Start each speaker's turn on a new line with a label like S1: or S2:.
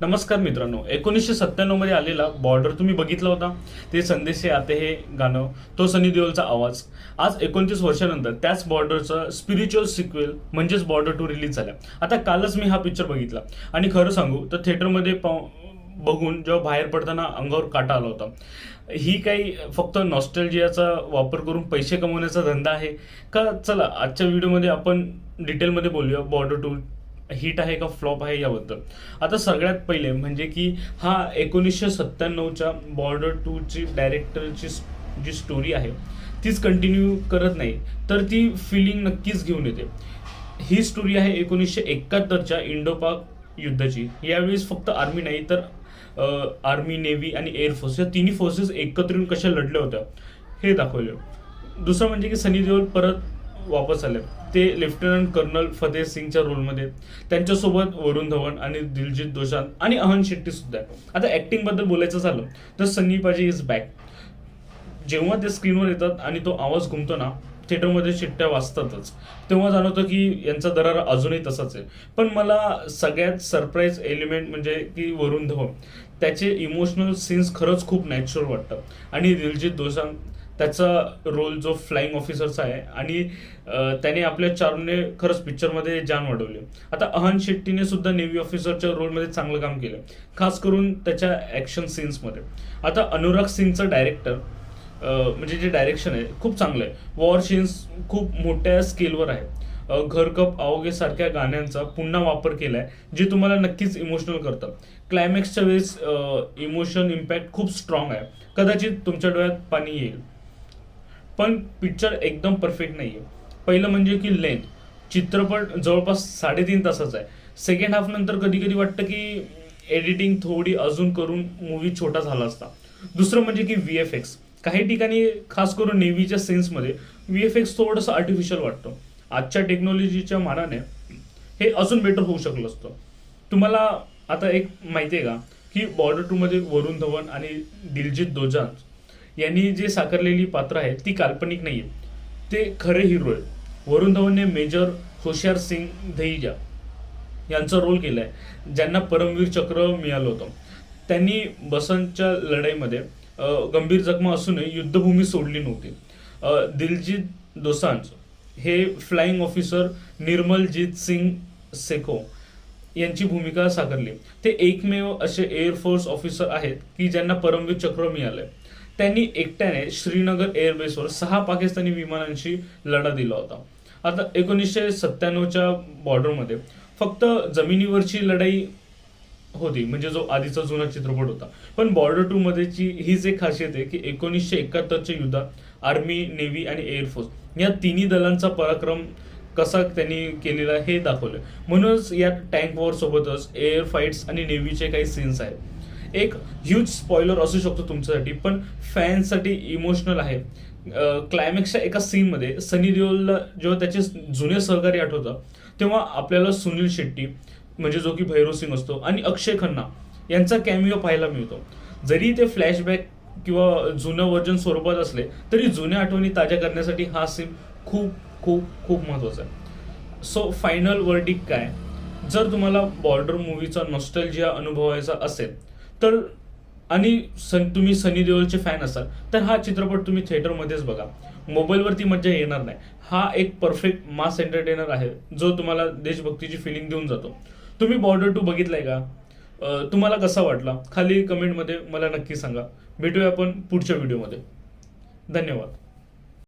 S1: नमस्कार मित्रांनो एकोणीसशे सत्त्याण्णवमध्ये आलेला बॉर्डर तुम्ही बघितला होता. ते संदेश आते हे गाणं तो सनी देओलचा आवाज. आज एकोणतीस वर्षानंतर त्याच बॉर्डरचं स्पिरिच्युअल सिक्वेल म्हणजेच बॉर्डर टू रिलीज झाला आता कालच मी हा पिक्चर बघितला. आणि खरं सांगू तर थिएटरमध्ये बघून जेव्हा बाहेर पडताना अंगावर काटा आला होता. ही काही फक्त नॉस्टेलजियाचा वापर करून पैसे कमवण्याचा धंदा आहे. का? चला आजच्या व्हिडिओमध्ये आपण डिटेलमध्ये बोलूया बॉर्डर टू हिट आहे का फ्लॉप आहे याबद्दल. आता सगळ्यात पहिले म्हणजे की हा एकोणीसशे सत्त्याण्णवच्या बॉर्डर टूची डायरेक्टरची जी स्टोरी आहे तीच कंटिन्यू करत नाही. तर ती फिलिंग नक्कीच घेऊन येते. ही स्टोरी आहे एकोणीसशे एकाहत्तरच्या इंडो पाक युद्धाची. यावेळेस फक्त आर्मी नाही तर आर्मी नेव्ही आणि एअरफोर्स या तिन्ही फोर्सेस एकत्र येऊन कशा लढल्या होत्या हे दाखवलं. दुसरं म्हणजे की सनी देओल परत वापस आले. ते लेफ्टनंट कर्नल फतेह सिंगच्या रोलमध्ये त्यांच्यासोबत वरुण धवन आणि दिलजित दोशांत आणि अहन शेट्टी सुद्धा आहे आता ऍक्टिंगबद्दल बोलायचं झालं तर सन्नी पाजी इज बॅक जेव्हा ते स्क्रीनवर येतात आणि तो आवाज घुमतो ना थिएटरमध्ये शिट्ट्या वाजतातच. तेव्हा जाणवतं की यांचा दरार अजूनही तसाच आहे. पण मला सगळ्यात सरप्राईज एलिमेंट म्हणजे की वरुण धवन त्याचे इमोशनल सीन्स खरंच खूप नॅचरल वाटतात. आणि दिलजित दोसांझ त्याचा रोल जो फ्लाइंग ऑफिसरचा आहे आणि त्याने आपल्या चारूने खरंच पिक्चरमध्ये जान वाढवली. आता अहन शेट्टीने सुद्धा नेव्ही ऑफिसरच्या रोलमध्ये चांगलं काम केलं. खास करून त्याच्या ॲक्शन सीन्समध्ये आता अनुराग सिंगचं डायरेक्टर म्हणजे जे डायरेक्शन आहे खूप चांगलं आहे. वॉर सीन्स खूप मोठ्या स्केलवर आहे घरकप घर आओगे सारख्या गाण्यांचा पुन्हा वापर केला आहे जे तुम्हाला नक्कीच इमोशनल करतं. क्लायमॅक्सच्या वेळेस इमोशन इम्पॅक्ट खूप स्ट्रॉंग आहे. कदाचित तुमच्या डोळ्यात पाणी येईल. पण पिक्चर एकदम परफेक्ट नाही आहे पहिलं म्हणजे की लेंथ चित्रपट जवळपास साडेतीन तासाचा आहे. सेकंड हाफ नंतर कधी कधी वाटतं की एडिटिंग थोडी अजून करून मूवी छोटा झाला असता. दुसरं म्हणजे की व्ही एफ एक्स काही ठिकाणी खास करून नेव्हीच्या सेन्समध्ये व्ही एफ एक्स थोडंसं आर्टिफिशियल वाटतं. आजच्या टेक्नॉलॉजीच्या मानाने हे अजून बेटर होऊ शकलं असतं. तुम्हाला आता एक माहिती आहे का की बॉर्डर टूमध्ये वरुण धवन आणि दिलजित दोजान यांनी जे साकारलेली पात्र आहेत ती काल्पनिक नाही आहेत ते खरे हिरो आहेत. वरुण धवनने मेजर होशियार सिंग दहिजा यांचा रोल केला आहे ज्यांना परमवीर चक्र मिळालं होतं. त्यांनी बसंतच्या लढाईमध्ये गंभीर जखमा असूनही युद्धभूमी सोडली नव्हती. दिलजीत दोसांज हे फ्लाइंग ऑफिसर निर्मलजीत सिंग सेखो यांची भूमिका साकारली. ते एकमेव असे एअरफोर्स ऑफिसर आहेत की ज्यांना परमवीर चक्र मिळालंय. त्यांनी एकट्याने श्रीनगर एअरबेसवर सहा पाकिस्तानी विमानांशी लढा दिला होता. आता एकोणीसशे सत्त्याण्णवच्या बॉर्डरमध्ये फक्त जमिनीवरची लढाई होती म्हणजे जो आधीचा जुना चित्रपट होता. पण बॉर्डर टू मध्येची हीच एक खासियत आहे की एकोणीसशे एकाहत्तरच्या युद्धात आर्मी नेव्ही आणि एअरफोर्स या तिन्ही दलांचा पराक्रम कसा त्यांनी केलेला हे दाखवलं म्हणूनच या टँक वॉर सोबतच एअर फाईट्स आणि नेव्हीचे काही सीन्स आहेत. एक ह्यूज स्पॉइलर असू शकतो तुमच्यासाठी पण फॅन्ससाठी इमोशनल आहे. क्लायमॅक्सच्या एका सीनमध्ये सनी देओलला जेव्हा त्याचे जुने सहकारी आठवतं तेव्हा आपल्याला सुनील शेट्टी म्हणजे जो की भैरव सिंग असतो आणि अक्षय खन्ना यांचा कॅमिओ पाहायला मिळतो. जरी ते फ्लॅशबॅक किंवा जुनं वर्जन स्वरूपात असले तरी जुन्या आठवणी ताज्या करण्यासाठी हा सीन खूप खूप खूप महत्त्वाचा आहे. सो फायनल वर्डिक काय? जर तुम्हाला बॉर्डर मूवीचा नॉस्टॅल्जिया अनुभवायचा असेल तर आणि सन तुम्ही सनी देओलचे फॅन असाल तर हा चित्रपट तुम्ही थिएटरमध्येच बघा. मोबाईलवरती मज्जा येणार नाही. हा एक परफेक्ट मास एंटरटेनर आहे जो तुम्हाला देशभक्तीची फिलिंग देऊन जातो. तुम्ही बॉर्डर टू बघितलाय का? तुम्हाला कसा वाटला? खाली कमेंटमध्ये मला नक्की सांगा. भेटूया आपण पुढच्या व्हिडिओमध्ये धन्यवाद.